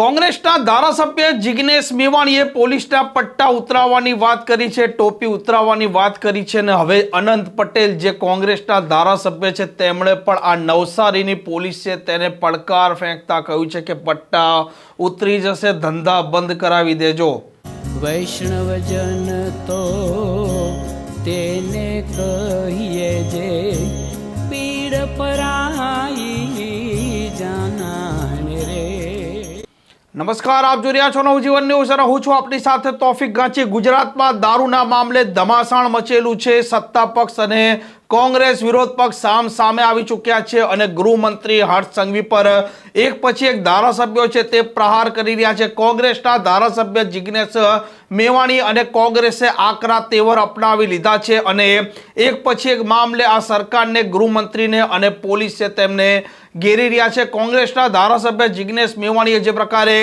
કોંગ્રેસના ધારાસભ્ય જિગ્નેશ મેવાણીએ પોલીસના પટ્ટા ઉતરાવવાની વાત કરી છે, ટોપી ઉતરાવવાની વાત કરી છે અને હવે અનંત પટેલ જે કોંગ્રેસના ધારાસભ્ય છે, તેમણે પણ આ નવસારીની પોલીસ છે તેને પડકાર ફેંકતા કહ્યું છે કે પટ્ટા ઉતરી જશે, ધંધા બંધ કરાવી દેજો. વૈષ્ણવજન તો તેને નમસ્કાર, આપ જોઈ રહ્યા છો નવજીવન ન્યૂઝ અને હું છું આપની સાથે તોફિક ગાંચી. ગુજરાતમાં દારૂના મામલે ધમાસાણ મચેલું છે. સત્તા પક્ષ અને કોંગ્રેસ વિરોધ પક્ષ સામ સામે આવી ચૂક્યા છે અને ગૃહમંત્રી હર્ષ સંઘવી પર એક પછી એક ધારાસભ્યો છે તે પ્રહાર કરી રહ્યા છે. કોંગ્રેસના ધારાસભ્ય જિગ્નેશ મેવાણી અને કોંગ્રેસે આકરા તેવર અપનાવી લીધા છે અને એક પછી એક મામલે આ સરકારને, ગૃહમંત્રીને અને પોલીસે તેમને ઘેરી રહ્યા છે. કોંગ્રેસના ધારાસભ્ય જિગ્નેશ મેવાણીએ જે પ્રકારે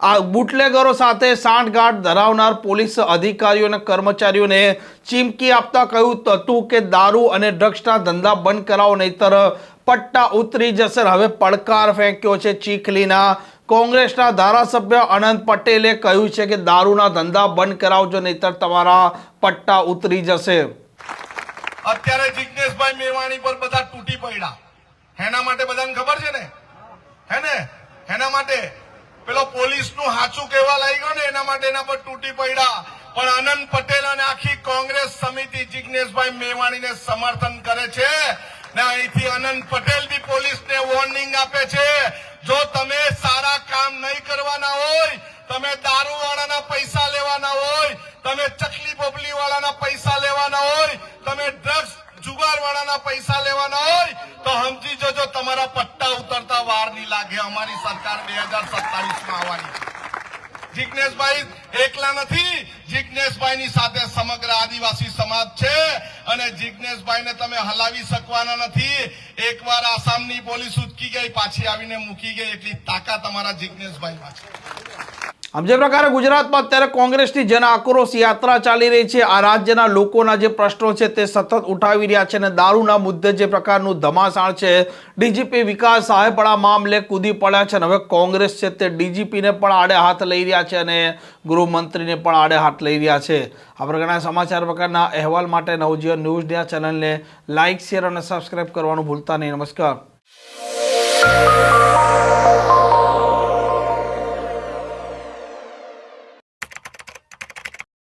આ બુટલેગરો સાથે સાંઠગાંઠ ધરાવનાર પોલીસ અધિકારીઓ અને કર્મચારીઓને ચીમકી આપતા કહ્યું હતું કે દારૂ અને ડ્રગ્સના ધંધા બંધ કરાવો, નહીતર પટ્ટા ઉતરી જશે. હવે પડકાર ફેંક્યો છે ચીખલીના. કોંગ્રેસના ધારાસભ્ય અનંત પટેલે કહ્યું છે કે દારૂના ધંધા બંધ કરાવજો, નહીતર તમારા પટ્ટા ઉતરી જશે. અત્યારે જિજ્ઞેશભાઈ મેવાણી પર બધા તૂટી પડ્યા. એના માટે બધાને ખબર છે ને? હે ને માટે પેલો પોલીસનું હાચું કહેવા લાગ્યો ને, એના માટે એના પર તૂટી પડ્યા. પણ અનંત પટેલ અને આખી કોંગ્રેસ સમિતિ જિજ્ઞેશભાઈ મેવાણીને સમર્થન કરે છે ને અહીંથી અનંત પટેલ બી પોલીસને વોર્નિંગ આપે છે. જો તમે સારા કામ નહીં કરવાના હોય, તમે દારૂ વાળાના પૈસા લેવાના હોય, તમે ચકલી બબલી વાળાના પૈસા લેવાના હોય, તમે ડ્રગ્સ જુગાર વાળાના પૈસા લાગે અમારી સરકાર બે હજાર સત્તાવીસમાં આવવાની જિજ્ઞેશભાઈ એકલા નથી જિજ્ઞેશભાઈની સાથે સમગ્ર આદિવાસી સમાજ છે અને જિજ્ઞેશભાઈને તમે હલાવી શકવાના નથી. એકવાર આસામની પોલીસ ઉચકી ગઈ, પાછી આવીને મૂકી ગઈ, એટલી તાકાત અમારા જિજ્ઞેશભાઈમાં છે. આમ જે પ્રકારે ગુજરાતમાં અત્યારે કોંગ્રેસની જન આક્રોશ યાત્રા ચાલી રહી છે, આ રાજ્યના લોકોના જે પ્રશ્નો છે તે સતત ઉઠાવી રહ્યા છે અને દારૂના મુદ્દે જે પ્રકારનું ધમાસાણ છે, ડીજીપી વિકાસ સાહેબ પણ આ મામલે કૂદી પડ્યા છે અને હવે કોંગ્રેસ છે તે ડીજીપીને પણ આડે હાથ લઈ રહ્યા છે અને ગૃહમંત્રીને પણ આડે હાથ લઈ રહ્યા છે. આ પ્રકારના સમાચાર પ્રકારના અહેવાલ માટે નવજીવન ન્યૂઝ ડે ચેનલને લાઇક શેર અને સબસ્ક્રાઇબ કરવાનું ભૂલતા નહીં. નમસ્કાર.